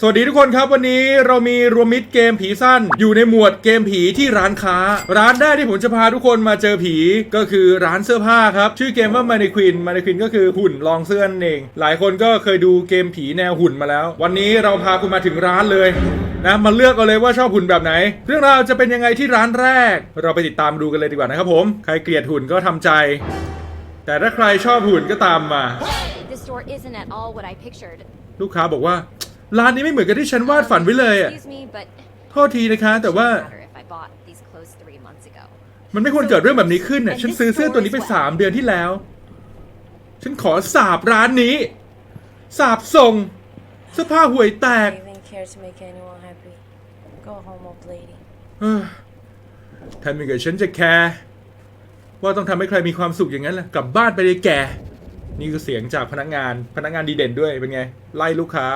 สวัสดีทุกคนครับวันนี้เรามีรวมมิตรเกมผีสั้น อยู่ในหมวดเกมผีที่ร้านค้า ร้านแรกที่ผมจะพาทุกคนมาเจอผีก็คือร้านเสื้อผ้าครับ ชื่อเกมว่า Mannequin Mannequin ก็คือหุ่นลองเสื้อนั่นเอง หลายคนก็เคยดูเกมผีแนวหุ่นมาแล้ว วันนี้เราพาคุณมาถึงร้านเลยนะมาเลือกเอาเลยว่าชอบหุ่นแบบไหน เรื่องราวจะเป็นยังไงที่ร้านแรก เราไปติดตามดูกันเลยดีกว่านะครับผมใครเกลียดหุ่นก็ทำใจ แต่ถ้าใครชอบหุ่นก็ตามมา This store isn't at all what I pictured. ลูกค้าบอกว่า ร้านนี้ไม่เหมือนกับที่ฉันวาดฝันไว้เลยอะ Excuse me, but โทษทีนะคะ แต่ว่า shouldn't matter if I bought these clothes three months ago. มันไม่ควรเกิดเรื่องแบบนี้ขึ้นน่ะ ฉันซื้อเสื้อตัวนี้ไปสามเดือนที่แล้ว ฉันขอสาบร้านนี้ สาบส่งเสื้อผ้าห่วยแตก I even care to make anyone happy. Go home, old lady. เอ้อทำยังไงฉันจะแคร์ว่าต้องทำให้ใครมีความสุขอย่างนั้นแหละกลับบ้านไปเลยแก นี่คือเสียงจากพนักงานพนักงานดีเด่นด้วยเป็นไง ไล่ลูกค้า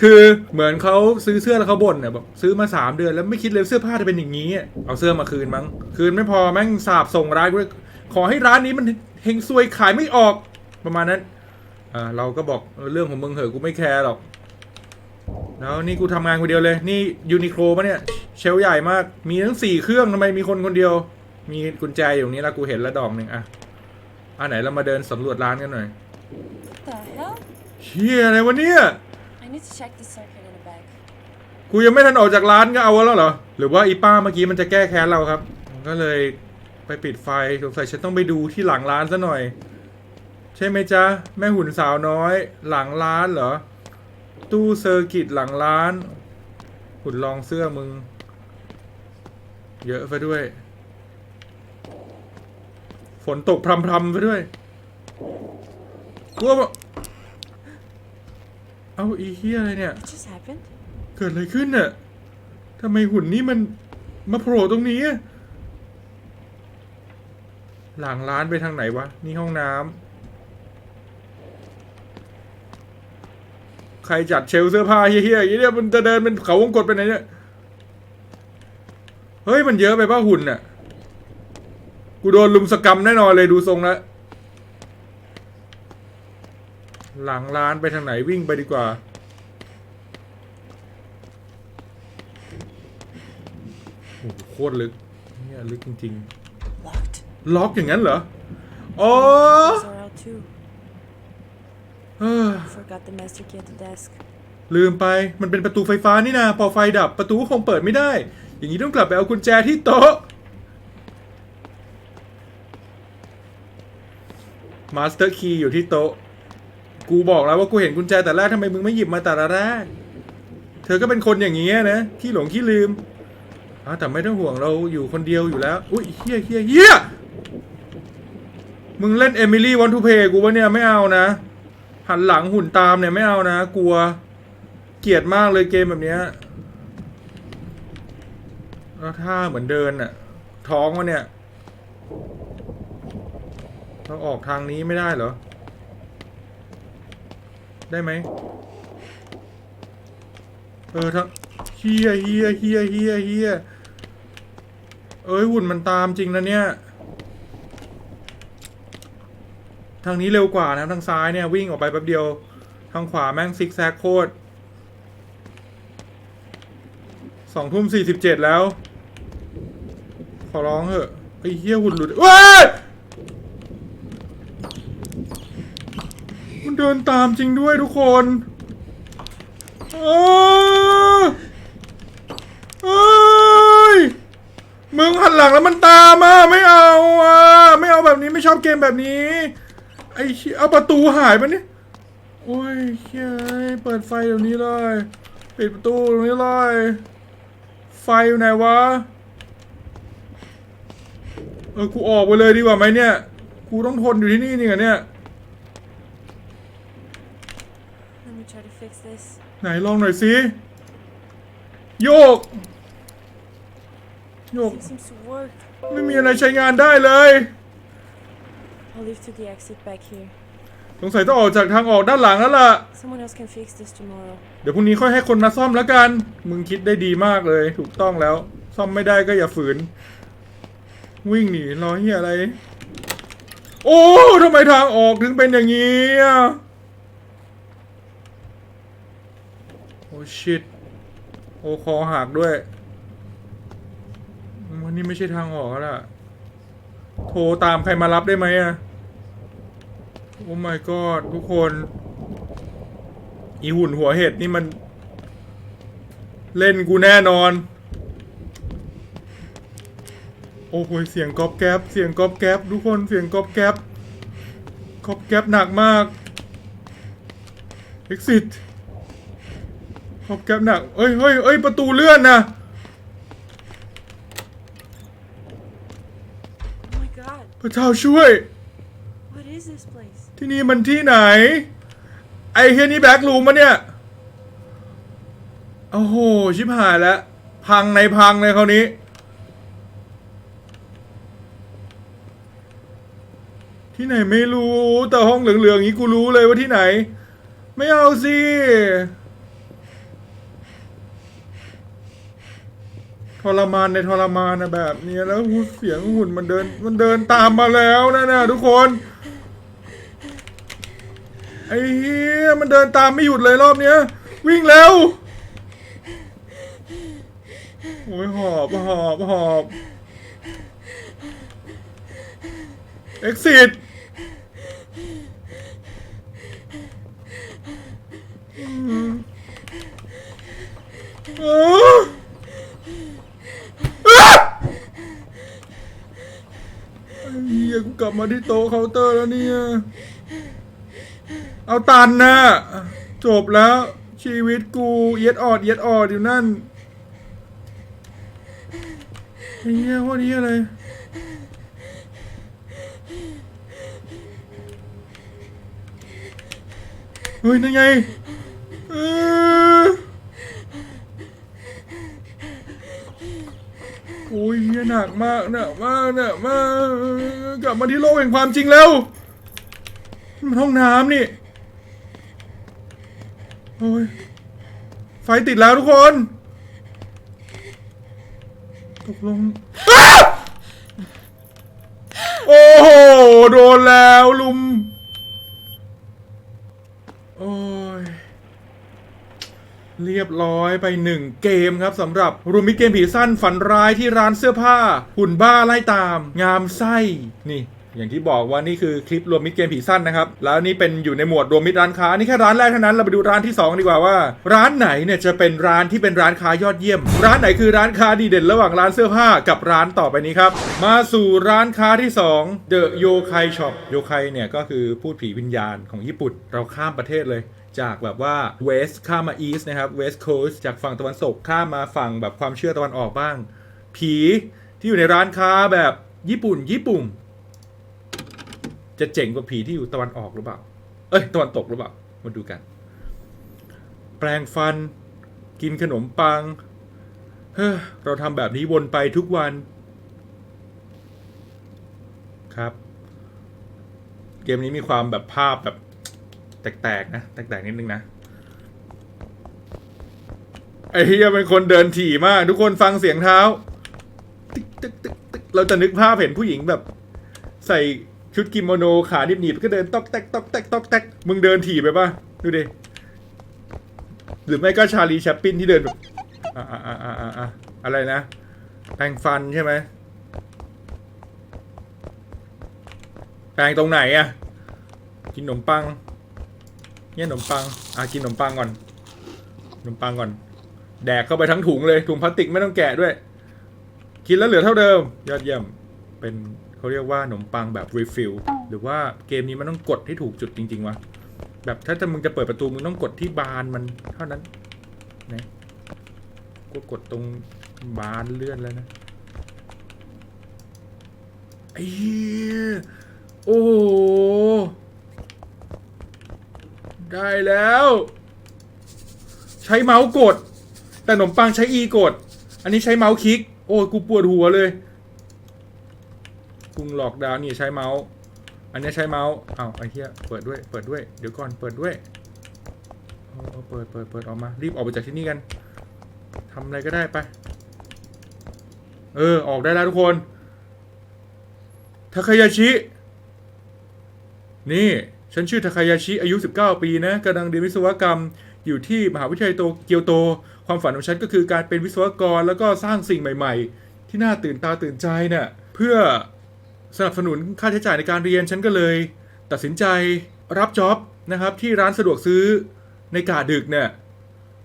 คือเหมือนเขาซื้อเสื้อแล้วเขาบ่นน่ะแบบซื้อมาสามเดือนแล้วไม่คิดเลยเสื้อผ้าจะเป็นอย่างนี้ เอาเสื้อมาคืนมั้ง คืนไม่พอแม่งสาบส่งร้านด้วยขอให้ร้านนี้มันเฮงซวยขายไม่ออกประมาณนั้นอ่าเราก็บอกเรื่องของมึงเหอะกูไม่แคร์หรอกแล้วนี่กูทำงานคนเดียวเลย นี่ยูนิโคลปะเนี่ยเชลฟ์ใหญ่มากมีทั้งสี่เครื่องทำไมมีคนคนเดียว มีกุญแจอยู่ตรงนี้แล้วกูเห็นล้วดอกหนึ่งอะอะไหนเรามาเดินสำรวจร้านกันหน่อย เฮียอะไรวะเนี่ย I need to check the circuit in the bag. กูยังไม่ทันออกจากร้านก็เอาแล้วเหรอ หรือว่าอีป้าเมื่อกี้มันจะแก้แค้นเราครับ ก็เลยไปปิดไฟสงสัยฉันต้องไปดูที่หลังร้านซะหน่อย ใช่ไหมจ๊ะ แม่หุ่นสาวน้อย หลังร้านเหรอ ตู้เซอร์กิตหลังร้าน หุ่นลองเสื้อมึง เยอะไปด้วย ฝนตกพรำๆไปด้วยกลัวว่า เอาอีเฮียอะไรเนี่ย What just happened? เกิดอะไรขึ้นน่ะทำไมหุ่นนี่มันมาโผล่ตรงนี้อะหลังร้านไปทางไหนวะ นี่ห้องน้ำ ใครจัดเชลฟ์เสื้อผ้าเฮี้ยๆอย่างนี้เนี่ยมันจะเดินเป็นเขาวงกดไปไหนเนี่ย เฮ้ยมันเยอะไปป่ะหุ่นน่ะ กูโดนลุมสกรรมแน่นอนเลยดูทรงแล้ว หลังร้านไปทางไหนวิ่งไปดีกว่า โอ้โหโคตรลึกเนี่ยลึกจริง Locked. ๆ ล็อกอย่างนั้นเหรออ๋อ Those are out too. เอ้อ Forgot the master key at the desk. ลืมไปมันเป็นประตูไฟฟ้านี่นาพอไฟดับประตูก็คงเปิดไม่ได้ อย่างนี้ต้องกลับไปเอากุญแจที่โต๊ะมาสเตอร์คีย์อยู่ที่โต๊ะ กูบอกแล้วว่ากูเห็นกุญแจแต่แรกทำไมมึงไม่หยิบมาแต่ละแรก เธอก็เป็นคนอย่างนี้ยนะขี้หลงขี้ลืมอ้าวแต่ไม่ต้องห่วงเราอยู่คนเดียวอยู่แล้ว อุ้ยเฮียเฮียเฮียมึงเล่นเอมิลี่วันทูเพย์กูวะเนี่ยไม่เอานะ หันหลังหุ่นตามเนี่ยไม่เอานะ กลัว เกลียดมากเลยเกมแบบเนี้ยแล้วท่าเหมือนเดินอะท้องวะเนี่ยเราออกทางนี้ไม่ได้เหรอ ได้ไหมเออทั้งเฮียเฮียเฮียเฮียเฮียเอ้ยหุ่นมันตามจริงนะเนี่ย ทางนี้เร็วกว่านะทางซ้ายเนี่ยวิ่งออกไปแป๊บเดียว ทางขวาแม่งซิกแซกโคตรสองทุ่มสี่สิบเจ็ดแล้ว ขอร้องเถอะไอ้เหี้ยหุ่นหลุดเว้ย มันเดินตามจริงด้วยทุกคนเอยเอ้ยมึงหันหลังแล้วมันตามอะไม่เอาอะไม่เอาแบบนี้ไม่ชอบเกมแบบนี้ ไอ้เหี้ยเอาประตูหายไปนี่โอ้ยเฮ้ยเปิดไฟเดี๋ยวนี้เลยปิดประตูตรงนี้เลยไฟอยู่ไหนวะเออกูออกไปเลยดีกว่าไหมเนี่ย กูต้องทนอยู่ที่นี่นี่เหรอเนี่ย fix this. ไหนลองหน่อยสิโยก โยก Nothing seems to work. ไม่มีอะไรใช้งานได้เลย I'll leave to the exit back here. สงสัยต้องออกจากทางออกด้านหลังแล้วล่ะ Someone else can fix this tomorrow. เดี๋ยวพรุ่งนี้ค่อยให้คนมาซ่อมแล้วกัน มึงคิดได้ดีมากเลย ถูกต้องแล้ว ซ่อมไม่ได้ก็อย่าฝืน วิ่งหนีรอเฮียอะไร โอ้ทำไมทางออกถึงเป็นอย่างนี้อะ โอ้ ชิตโอคอหักด้วยวันนี้ไม่ใช่ทางออกแล้วล่ะโทรตามใครมารับได้ไหมอะโอ้ my god ทุกคน อีหุ่นหัวเห็ดนี่มัน เล่นกูแน่นอน โอ้โหเสียงก๊อบแก๊บเสียงก๊อบแก๊บทุกคนเสียงก๊อบแก๊บก๊อบแก๊บหนักมาก exit อบแก๊บหนักเอ้ยเฮ้ยเอ้ยประตูเลื่อนนะ Oh my god. พระเจ้าช่วย What is this place? ที่นี่มันที่ไหน ไอ้เฮียนี่แบ็กรูมมะเนี่ย โอ้โห ชิบหายแล้ว พังในพังเลยคราวนี้ ที่ไหนไม่รู้ แต่ห้องเหลืองๆอย่างนี้กูรู้เลยว่าที่ไหน ไม่เอาสิ ทรมานในทรมานนะแบบนี้แล้วเสียงหุ่นมันเดิน มันเดินตามมาแล้วนะนะทุกคนไอ้เฮียมันเดินตามไม่หยุดเลยรอบเนี้ย วิ่งเร็วโอ้ยหอบหอบหอบ exit อืมอ๋ออะไอ้เฮียกูกลั บมาที่โต๊ะเคาน์เตอร์แล้วเนี่ย เอาตันนะจบแล้ว ชีวิตกูเอียดออดเอียดออดอยู่นั่นไอ้เหี้ยว่านี้อะไรเฮ้ยนั่นไงเออโอ้ ยหนักมากหนักมากหนักมากกลับมาที่โลกแห่งความจริงแล้วมันห้องน้ำนี่โอ้ยไฟติดแล้วทุกคนตกลงโอ้โห โดนแล้วลุมโอ้ เรียบร้อยไปหนึ่งเกมครับสำหรับรูมิตเกมผีสั้นฝันร้ายที่ร้านเสื้อผ้า หุ่นบ้าไล่ตาม งามไส้นี่อย่างที่บอกว่านี่คือคลิปรวมมิตรเกมผีสั้นนะครับ แล้วนี่เป็นอยู่ในหมวดรวมมิตรร้านค้า นี่แค่ร้านแรกเท่านั้น เราไปดูร้านที่ 2 ดีกว่าว่า ร้านไหนเนี่ยจะเป็นร้านที่เป็นร้านค้ายอดเยี่ยม ร้านไหนคือร้านค้าดีเด่นระหว่างร้านเสื้อผ้ากับร้านต่อไปนี้ครับ มาสู่ร้านค้าที่2 The Yokai Shop Yokai เนี่ยก็คือพูดผีวิญญาณของญี่ปุ่น เราข้ามประเทศเลย จากแบบว่า West ข้ามมา East นะครับ West Coast จากฝั่งตะวันตกข้ามมาฝั่งแบบความเชื่อตะวันออกบ้าง ผีที่อยู่ในร้านค้าแบบญี่ปุ่น ญี่ปุ่น จะเจ๋งกว่าผีที่อยู่ตะวันออกหรือเปล่า เอ้ย ตะวันตกหรือเปล่า มาดูกัน แปลงฟัน กินขนมปัง เฮ้อเราทำแบบนี้วนไปทุกวัน ครับ เกมนี้มีความแบบภาพแบบ แตกๆนะ แตกๆนิดนึงนะ ไอ้เฮียเป็นคนเดินถี่มาก ทุกคนฟังเสียงเท้า ตึกตึกตึกตึกเราจะนึกภาพเห็นผู้หญิงแบบ ใส่ชุดกิโมโนขาดิบหนีบก็เดินตอกแตกตอกแตกตอกแตกมึงเดินถี่ไปป่ะ ดูดิ หรือไม่ก็ชาลีแชปปินที่เดินแบบอะอะอะอะอะอะอะไรนะแปรงฟันใช่ไหมแปรงตรงไหนอะกินขนมปัง เนี่ยขนมปังอะกินขนมปังก่อนขนมปังก่อน แดกเข้าไปทั้งถุงเลยถุงพลาสติกไม่ต้องแกะด้วย กินแล้วเหลือเท่าเดิม ยอดเยี่ยมเป็นเขาเรียกว่าขนมปังแบบรีฟิลหรือว่าเกมนี้มันต้องกดให้ถูกจุดจริง ๆวะแบบถ้าจะมึงจะเปิดประตูมึงต้องกดที่บานมันเท่านั้นนะกูกดตรงบานเลื่อนแล้วนะไอ้โอ้ ได้แล้ว ใช้เมาส์กด แต่ขนมปังใช้อีกด อันนี้ใช้เมาส์คลิก โอ้กูปวดหัวเลยกุงหลอกดาวนี่ใช้เมาส์ อันนี้ใช้เมาส์อ้าวไอ้เหี้ยเปิดด้วย เปิดด้วย เดี๋ยวก่อน เปิดด้วยเอาเอเปิดเปิดเปิดออกมา รีบออกไปจากที่นี่กันทำอะไรก็ได้ไป เออ ออกได้แล้วทุกคนทาคายาชิ นี่ ฉันชื่อทาคายาชิอายุ 19 ปีนะกำลังเรียนวิศวกรรมอยู่ที่มหาวิทยาลัยโตเกียวโต ความฝันของฉันก็คือการเป็นวิศวกรแล้วก็สร้างสิ่งใหม่ ๆ ที่น่าตื่นตาตื่นใจเนี่ยเพื่อสนับสนุนค่าใช้จ่ายในการเรียนฉันก็เลย ตัดสินใจรับจ็อบนะครับที่ร้านสะดวกซื้อในกาดึกเนี่ย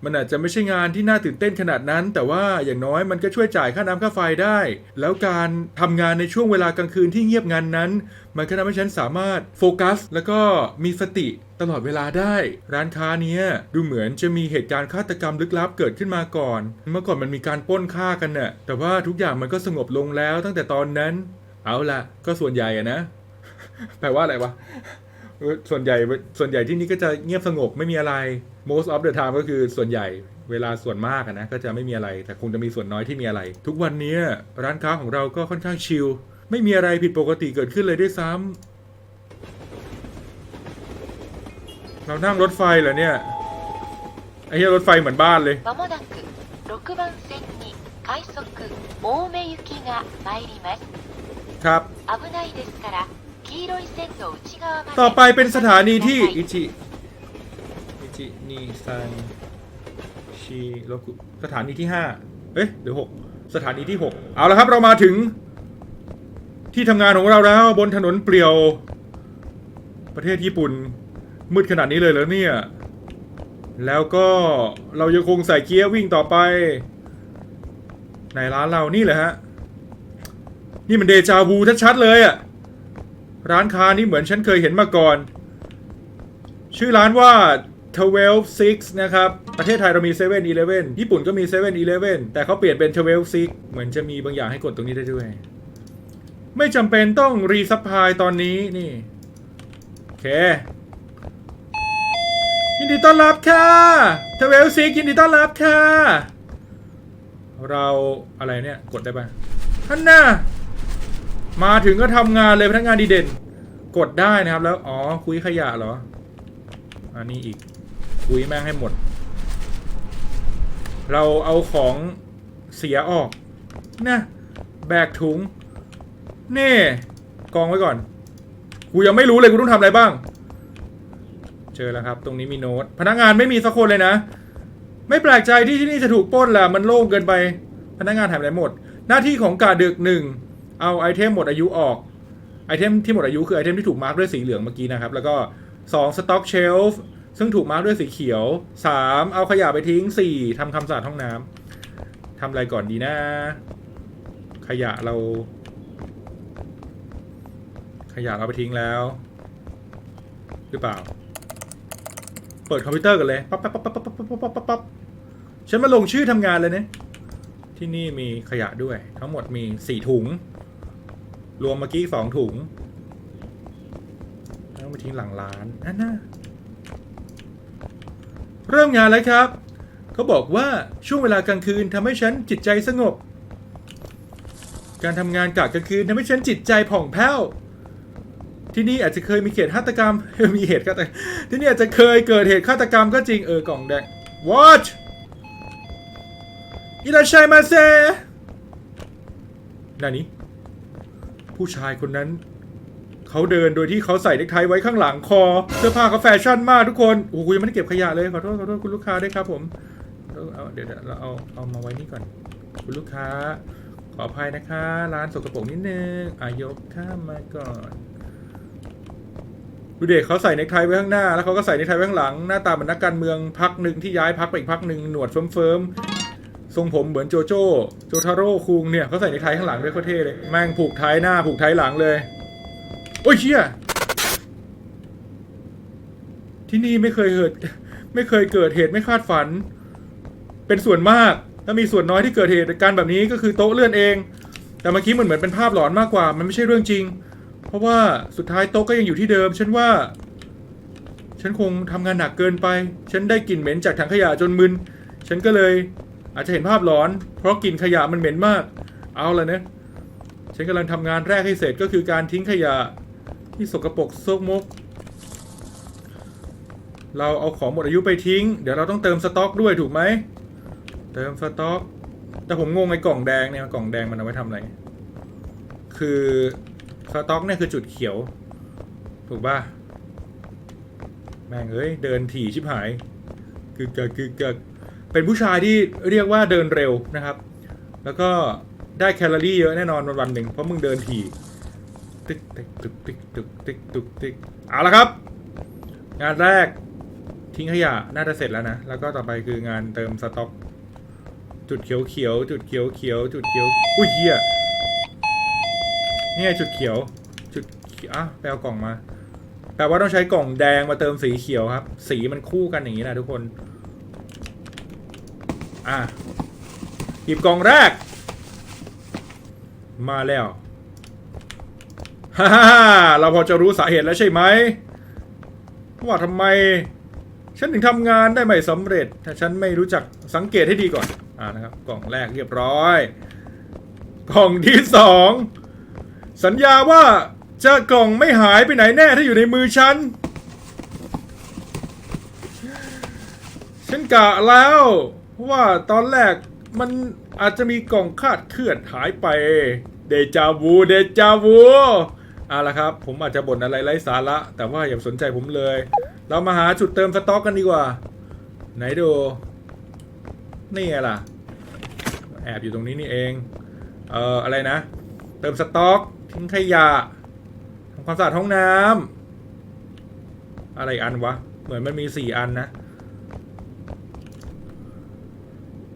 มันอาจจะไม่ใช่งานที่น่าตื่นเต้นขนาดนั้น แต่ว่าอย่างน้อยมันก็ช่วยจ่ายค่าน้ำค่าไฟได้ แล้วการทำงานในช่วงเวลากลางคืนที่เงียบงันนั้น มันก็ทำให้ฉันสามารถโฟกัส แล้วก็มีสติตลอดเวลาได้ ร้านค้านี้ดูเหมือนจะมีเหตุการณ์ฆาตกรรมลึกลับเกิดขึ้นมาก่อน เมื่อก่อนมันมีการป้นฆ่ากันน่ะแต่ว่าทุกอย่างมันก็สงบลงแล้วตั้งแต่ตอนนั้น เอาละก็ส่วนใหญ่อะนะ แปลว่าอะไรวะ ส่วนใหญ่ส่วนใหญ่ที่นี่ก็จะเงียบสงบไม่มีอะไร most of the time ก็คือส่วนใหญ่เวลาส่วนมากอะนะก็จะไม่มีอะไร แต่คงจะมีส่วนน้อยที่มีอะไร ทุกวันนี้ร้านค้าของเราก็ค่อนข้างชิลไม่มีอะไรผิดปกติเกิดขึ้นเลยด้วยซ้ำเรานั่งรถไฟเหรอเนี่ยไอ้เหี้ยรถไฟเหมือนบ้านเลย まもなく6番線に快速青梅行きが参ります ครับ 危ないですから ต่อไปเป็นสถานีที่อิจิอิจินีไซชิโรกุสถานีที่ห้าเอ๊ะหรือหกสถานีที่หกเอาละครับเรามาถึง ที่ทำงานของเราแล้วบนถนนเปลี่ยว ประเทศญี่ปุ่น มืดขนาดนี้เลยแล้วเนี่ย แล้วก็เรายังคงใส่เกียร์วิ่งต่อไป ในร้านเรานี่แหละฮะ นี่มันเดจาวูชัดๆเลยอะ ร้านค้านี่เหมือนฉันเคยเห็นมาก่อน ชื่อร้านว่า12 6นะครับ ประเทศไทยเรามี7 e เ e ่ e อญี่ปุ่นก็มี7 e เ e ่ e แต่เขาเปลี่ยนเป็น12 6เหมือนจะมีบางอย่างให้กดตรงนี้ได้ด้วย ไม่จำเป็นต้องรีซัพพลายตอนนี้นี่ โอเค ยินดีต้อนรับค่ะ12 6ยินดีต้อนรับค่ะ เราอะไรเนี่ย กดได้ปะท่านน่ะ มาถึงก็ทำงานเลยพนักงานดีเด่น กดได้นะครับแล้ว อ๋อ คุยขยะเหรอ อันนี้อีก คุยแม่งให้หมด เราเอาของเสียออกนะแบกถุงนี่กองไว้ก่อน กูยังไม่รู้เลยกูต้องทำอะไรบ้าง เจอแล้วครับ ตรงนี้มีโน้ต พนักงานไม่มีสักคนเลยนะ ไม่แปลกใจที่ที่นี่จะถูกปล้นแหละมันโล่งเกินไป พนักงานหายไปไหนหมด หน้าที่ของกาดึกหนึ่ง เอาไอเทมหมดอายุออกไอเทมที่หมดอายุคือไอเทมที่ถูกมาร์กด้วยสีเหลืองเมื่อกี้นะครับ แล้วก็ 2 stock shelf ซึ่งถูกมาร์กด้วยสีเขียว 3 เอาขยะไปทิ้ง 4ทำความสะอาดห้องน้ำทำอะไรก่อนดีนะ ขยะเรา ขยะเราไปทิ้งแล้ว หรือเปล่า เปิดคอมพิวเตอร์กันเลยปั๊บปั๊บปั๊บปั๊บปั๊บปั๊บปั๊บปั๊บปั๊บฉันมาลงชื่อทำงานเลยเนี่ยที่นี่มีขยะด้วย ทั้งหมดมีสี่ถุง รวมเมื่อกี้สองถุงแล้วมาทิ้งหลังร้านอันน่ะเริ่มงานแล้วครับ เขาบอกว่าช่วงเวลากลางคืนทำให้ฉันจิตใจสงบ การทำงานกะกลางคืนทำให้ฉันจิตใจผ่องแผ้ว ที่นี่อาจจะเคยมีเหตุฆาตกรรม มีเหตุฆาตกรรมที่นี่อาจจะเคยเกิดเหตุฆาตกรรมก็จริงเออกล่องแดง What อิราชัยมาเซนานี้ ผู้ชายคนนั้น เขาเดินโดยที่เขาใส่เนคไทไว้ข้างหลังคอ เสื้อผ้าเขาแฟชั่นมากทุกคนโอ้โหยังไม่ได้เก็บขยะเลยขอโทษขอโทษคุณลูกค้าด้วยครับผมเอาเอาเดี๋ยวเราเอาเอามาไว้นี่ก่อน คุณลูกค้า ขออภัยนะคะ ร้านสกปรกนิดนึงอายกข้ามมาก่อนดูเด็กเขาใส่เนคไทไว้ข้างหน้า แล้วเขาก็ใส่เนคไทไว้ข้างหลัง หน้าตาเหมือนนักการเมืองพักหนึ่งที่ย้ายพักไปอีกพักหนึ่งหนวดเฟิร์ม ทรงผมเหมือนโจโจ้โจทาโร่คุงเนี่ยเขาใส่ในไทยข้างหลังด้วยเขาเท่เลยแม่งผูกท้ายหน้าผูกท้ายหลังเลย โอ้ยเชี่ยที่นี่ไม่เคยเกิดไม่เคยเกิดเหตุไม่คาดฝัน เป็นส่วนมากถ้ามีส่วนน้อยที่เกิดเหตุการณ์แบบนี้ก็คือโต๊ะเลื่อนเอง แต่เมื่อกี้มันเหมือนเป็นภาพหลอนมากกว่า มันไม่ใช่เรื่องจริง เพราะว่าสุดท้ายโต๊ะก็ยังอยู่ที่เดิม ฉันว่า ฉันคงทำงานหนักเกินไป ฉันได้กลิ่นเหม็นจากถังขยะจนมึน ฉันก็เลย อาจจะเห็นภาพหลอน เพราะกลิ่นขยะมันเหม็นมาก เอาละนะฉันกำลังทำงานแรกให้เสร็จก็คือการทิ้งขยะที่สกปรกโซกมก เราเอาของหมดอายุไปทิ้ง เดี๋ยวเราต้องเติมสต็อกด้วยถูกไหม เติมสต็อก แต่ผมงงไอ้กล่องแดงเนี่ยกล่องแดงมันเอาไว้ทำอะไร คือสต็อกเนี่ยคือจุดเขียว ถูกป่ะ แม่งเอ้ยเดินถี่ชิบหายกึกกักกึกกัก เป็นผู้ชายที่เรียกว่าเดินเร็วนะครับ แล้วก็ได้แคลอรี่เยอะแน่นอนวันๆหนึ่งเพราะมึงเดินถี่ติ๊กติ๊กตึกติ๊กตึกติ๊กตึกติ๊กเอาละครับ งานแรกทิ้งขยะน่าจะเสร็จแล้วนะ แล้วก็ต่อไปคืองานเติมสต็อกจุดเขียวเขียวจุดเขียวเขียวจุดเขียวอุ้ยเฮียนี่ไงจุดเขียว จุดอะไปเอากล่องมาแปลว่าต้องใช้กล่องแดงมาเติมสีเขียวครับ สีมันคู่กันอย่างนี้นะทุกคน อะหยิบกล่องแรก มาแล้วฮ่าฮ่าฮ่าเราพอจะรู้สาเหตุแล้วใช่ไหมว่าทำไม ฉันถึงทำงานได้ไม่สำเร็จ ถ้าฉันไม่รู้จักสังเกตให้ดีก่อน อ่านะครับ กล่องแรกเรียบร้อย กล่องที่สองสัญญาว่าจะกล่องไม่หายไปไหนแน่ถ้าอยู่ในมือฉัน ฉันกะแล้ว ว่าตอนแรกมันอาจจะมีกล่องคาดเคลื่อนหายไป เดจาวูเดจาวูเอาละครับ ผมอาจจะบ่นอะไรไร้สาระ แต่ว่าอย่าสนใจผมเลย เรามาหาจุดเติมสต็อกกันดีกว่า ไหนดู นี่ไงล่ะ แอบอยู่ตรงนี้นี่เอง เอ่อ อะไรนะ เติมสต็อกทิ้งขยะทำความสะอาดห้องน้ำอะไรอันวะ เหมือนมันมีสี่อันนะ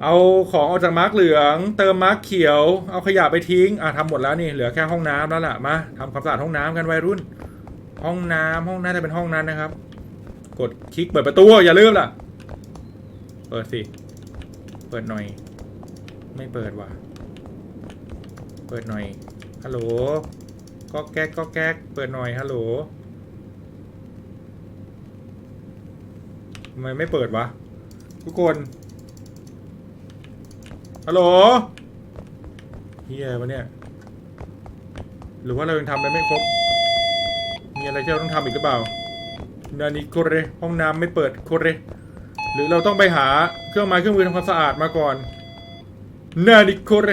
เอาของออกจากมาร์กเหลือง เติมมาร์กเขียว เอาขยะไปทิ้ง อะทำหมดแล้วนี่ เหลือแค่ห้องน้ำแล้วล่ะ มาทำความสะอาดห้องน้ำกันวัยรุ่น ห้องน้ำห้องน่าจะเป็นห้องนั้นนะครับ กดคลิกเปิดประตู อย่าลืมล่ะ เปิดสิ เปิดหน่อย ไม่เปิดว่ะ เปิดหน่อย ฮัลโหล ก็แก๊กก็แก๊ก เปิดหน่อย ฮัลโหลทำไมไม่เปิดวะ ทุกคน ฮัลโหลเฮียวะเนี่ย หรือว่าเรายังทำไปไม่ครบ มีอะไรที่เราต้องทำอีกหรือเปล่า นานิโคเรห้องน้ำไม่เปิดโคเรหรือเราต้องไปหาเครื่องไม้เครื่องมือทำความสะอาดมาก่อน นานิโคเร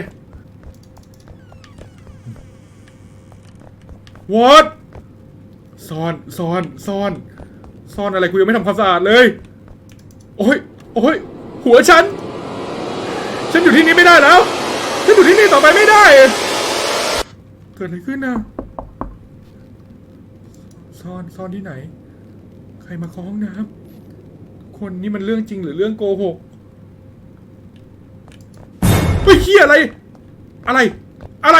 what ซ่อนซ่อนซ่อนซ่อนอะไรกูยังไม่ทำความสะอาดเลย โอ้ยโอ้ยหัวฉัน ฉันอยู่ที่นี่ไม่ได้แล้ว ฉันอยู่ที่นี่ต่อไปไม่ได้ เกิดอะไรขึ้นนะซ่อนซ่อนที่ไหน ใครมาคาะห้องน้ำคนนี้มันเรื่องจริงหรือเรื่องโกหกเฮ้ยเฮียอะไร อะไร อะไร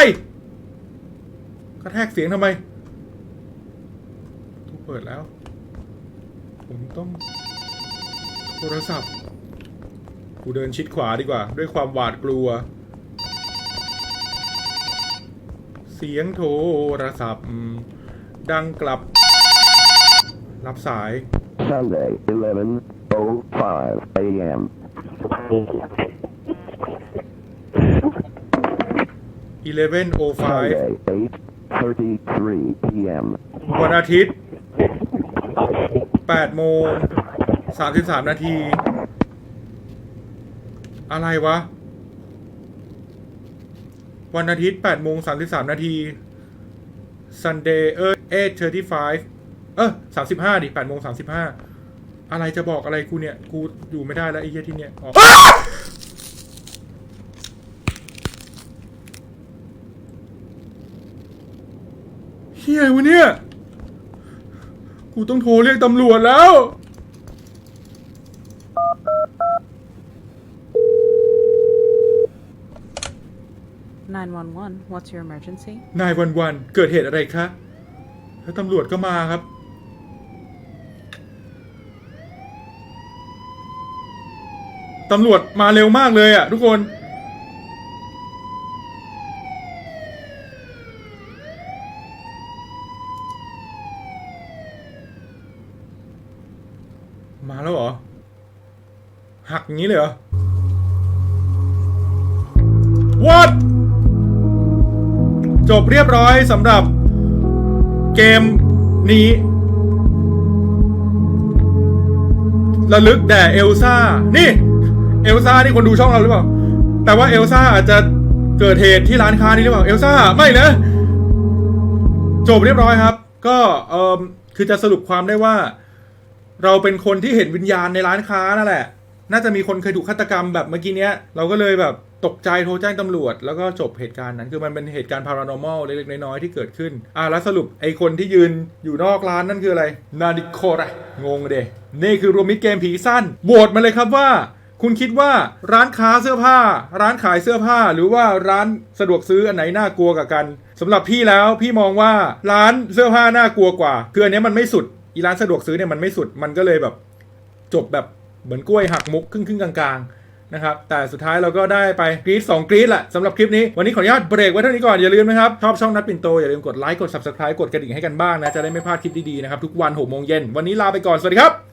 กระแทกเสียงทำไมทุกเปิดแล้ว ผมต้องโทรศัพท์ กูเดินชิดขวาดีกว่า ด้วยความหวาดกลัว เสียงโทรศัพท์ ดังกลับ รับสาย Sunday, 11:05 a.m. 11.05 Sunday, 8:33 p.m. วันอาทิตย์8โมง33 นาที อะไรวะ วันอาทิตย์8โมง33 นาที Sunday เออ8:35 เออ35 ดิ8โมง35 อะไรจะบอกอะไรกูเนี่ย กูอยู่ไม่ได้แล้วไอ้เหี้ยที่เนี่ยออกเฮียวะเนี่ย กูต้องโทรเรียกตำรวจแล้ว 911, what's your emergency? นายวันวันเกิดเหตุอะไรคะ แล้วตำรวจก็มาครับ ตำรวจมาเร็วมากเลยอะทุกคน มาแล้วเหรอ หักอย่างนี้เลยเหรอ What จบเรียบร้อยสำหรับเกมนี้ระลึกแด่เอลซ่า นี่ เอลซ่านี่คนดูช่องเราหรือเปล่า แต่ว่าเอลซ่าอาจจะเกิดเหตุที่ร้านค้านี้หรือเปล่า เอลซ่า ไม่นะ จบเรียบร้อยครับ ก็เออคือจะสรุปความได้ว่า เราเป็นคนที่เห็นวิญญาณในร้านค้านั่นแหละ น่าจะมีคนเคยถูกฆาตกรรมแบบเมื่อกี้เนี้ย เราก็เลยแบบ ตกใจโทรแจ้งตำรวจ แล้วก็จบเหตุการณ์นั้นคือมันเป็นเหตุการณ์ paranormal เล็กๆน้อยๆที่เกิดขึ้น อะแล้วสรุปไอ้คนที่ยืนอยู่นอกร้านนั่นคืออะไร นาดิโคระงงเดนี่คือรวมมิตรเกมผีสั้นโหวตมาเลยครับว่า คุณคิดว่าร้านค้าเสื้อผ้า ร้านขายเสื้อผ้า หรือว่าร้านสะดวกซื้ออันไหนน่ากลัวกับกันสำหรับพี่แล้วพี่มองว่าร้านเสื้อผ้าน่ากลัวกว่าคืออันนี้มันไม่สุดอีร้านสะดวกซื้อเนี่ยมันไม่สุดมันก็เลยแบบ จบแบบเหมือนกล้วยหักมุกครึ่งครึ่งๆกลางๆ นะครับ แต่สุดท้ายเราก็ได้ไปกรีดสองกรีดแหละสำหรับคลิปนี้ วันนี้ขออนุญาตเบรกไว้เท่านี้ก่อน อย่าลืมนะครับ ชอบช่องนัดปิ่นโต อย่าลืมกดไลค์ กด subscribe กดกระดิ่งให้กันบ้างนะ จะได้ไม่พลาดคลิปดีๆนะครับ ทุกวันหกโมงเย็นวันนี้ลาไปก่อนสวัสดีครับ